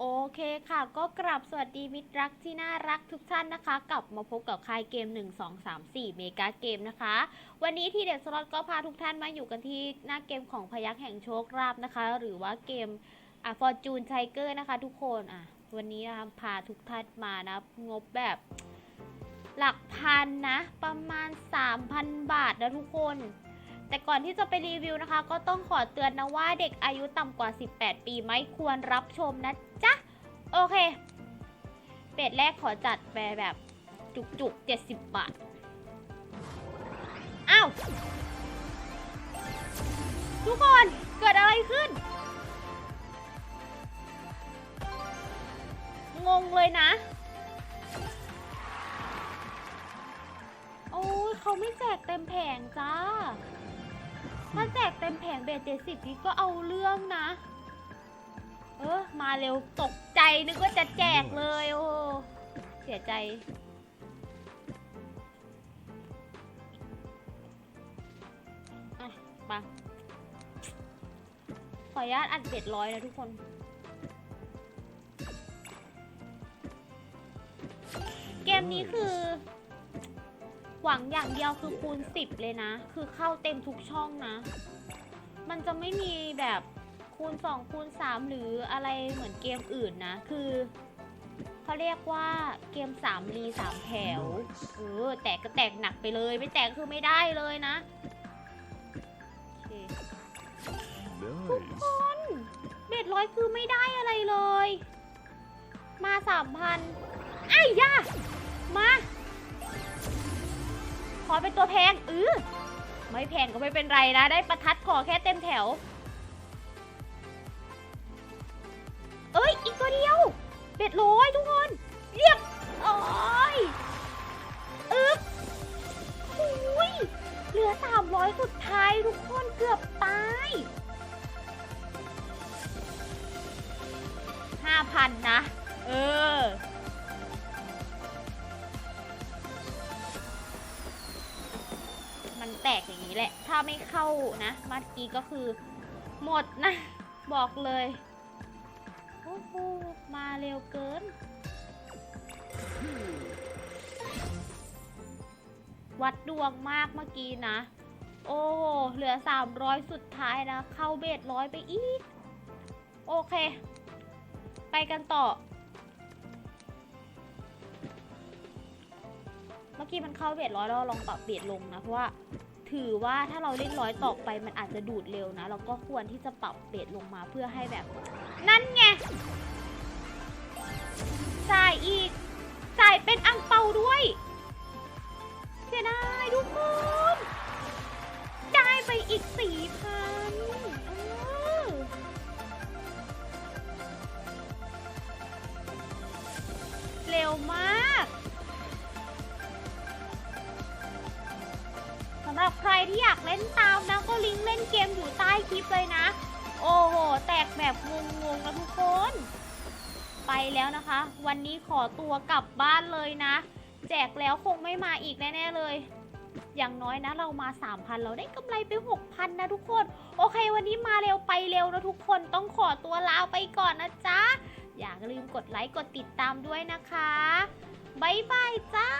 โอเคค่ะ ก็กลับสวัสดีมิตรรักที่น่ารักทุกท่านนะคะ กลับมาพบกับคายเกม 1 2 3 4 เมกาเกมนะคะ วันนี้ที่เด็ดสล็อตก็พาทุกท่านมาอยู่กันที่หน้าเกมของพยักแห่งโชคราบนะคะ หรือว่าเกมอะฟอร์จูนไทเกอร์นะคะ ทุกคนอะวันนี้นะคะพาทุกท่านมานะงบแบบ หลักพันนะ ประมาณ 3,000 บาทนะทุกคน แต่ก่อนที่จะไปรีวิวนะคะ ก็ต้องขอเตือนนะว่าเด็กอายุต่ำกว่า 18 ปีไม่ควรรับชมนะจ๊ะ โอเค เป็ดแรกขอจัดไปแบบจุกๆ 70 บาท อ้าว ทุกคนเกิดอะไรขึ้น งงเลยนะ โอ้ยเขาไม่แจกเต็มแผงจ้า ถ้าแจกเต็มแผงเบสเจ็ดสิบนี่ก็เอาเรื่องนะ เออมาเร็วตกใจนึกว่าจะแจกเลยโอ้เสียใจ อะมาขออนุญาตอัดเบ็ดร้อยนะทุกคนเกมนี้คือ หวังอย่างเดียวคือคูณ10 เลยนะ คือเข้าเต็มทุกช่องนะ มันจะไม่มีแบบคูณ2คูณ3หรืออะไรเหมือนเกมอื่นนะ คือเขาเรียกว่าเกม3รี3แถวเออแตกก็แตกหนักไปเลย ไม่แตกคือไม่ได้เลยนะโอเค Nice. เบ็ดร้อยคือไม่ได้อะไรเลย มาสามพัน อเป็นตัวแพงเออไม่แพงก็ไม่เป็นไรนะ ได้ประทัดขอแค่เต็มแถว เอ้ย อีกตัวเดียวเบ็ดร้อยทุกคน ไม่เข้านะเมื่อกี้ก็คือหมดนะ บอกเลยโอ้โหมาเร็วเกิน วัดดวงมากเมื่อกี้นะ โอ้โหเหลือ 300 สุดท้ายนะ เข้าเบสร้อยไปอีก โอเค ไปกันต่อ เมื่อกี้มันเข้าเบสร้อยแล้วเราลองปรับเบสลงนะ เพราะว่า ถือว่าถ้าเราเล่นร้อยต่อไปมันอาจจะดูดเร็วนะ เราก็ควรที่จะปรับเบสลงมาเพื่อให้แบบ นั่นไงจ่ายอีกจ่ายเป็นอังเปาด้วย เสียดายทุกคนได้ไปอีกสี่พันเร็วมำหรับใครที่อยากเล่นตามนะก็ลิงก์เล่นเกมอยู่ใต้คลิปเลยนะ โอ้โห แตกแบบงงๆนะทุกคน ไปแล้วนะคะ วันนี้ขอตัวกลับบ้านเลยนะ แจกแล้วคงไม่มาอีกแน่ๆเลย อย่างน้อยนะเรามา 3,000 เราได้กำไรไป 6,000 นะทุกคน โอเค วันนี้มาเร็วไปเร็วนะทุกคนต้องขอตัวลาไปก่อนนะจ๊ะ อย่าลืมกดไลค์กดติดตามด้วยนะคะบ๊ายบายจ้า